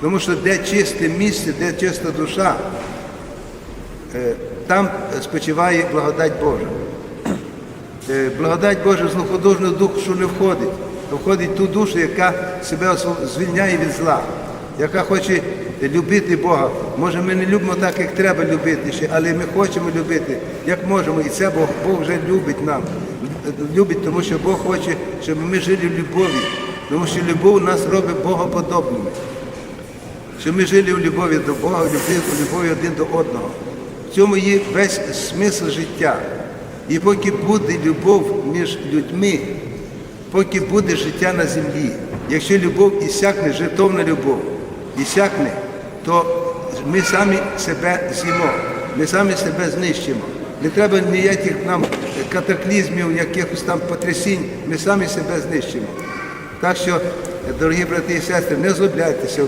Тому що де чисте місце, де чиста душа, е, там спочиває благодать Божа. Е, Благодать Божа злоходожну душу не входить, входить ту душу, яка себе звільняє від зла, яка хоче любити Бога. Може, ми не любимо так, як треба любити ще, але ми хочемо любити, як можемо. І це Бог, Бог вже любить нам. Любить, тому що Бог хоче, щоб ми жили в любові. Тому що любов нас робить Богоподобними. Щоб ми жили в любові до Бога, в любові, один до одного. В цьому є весь смисл життя. І поки буде любов між людьми, поки буде життя на землі, якщо любов ісякне, жертовна любов ісякне, то ми самі себе з'їмо, ми самі себе знищимо. Не треба ніяких нам катаклізмів, якихось там потрясінь, ми самі себе знищимо. Так що, дорогі брати і сестри, не злобляйтеся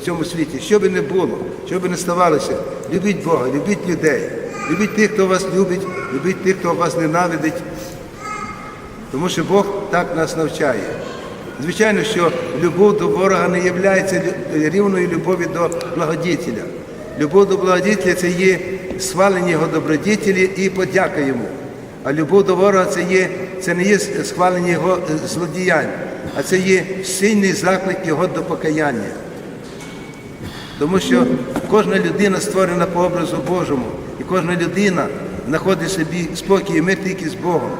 в- цьому світі, що би не було, що би не ставалося, любіть Бога, любіть людей, любіть тих, хто вас любить, любіть тих, хто вас ненавидить, тому що Бог так нас навчає. Звичайно, що любов до ворога не є рівною любові до благодітеля. Любов до благодітеля це є схвалення його добродітелі і подяка йому. А любов до ворога це, є, це не є схвалення його е, злодіянь, а це є сильний заклик його до покаяння. Тому що кожна людина створена по образу Божому, і кожна людина знаходить собі спокій і мир тільки з Богом.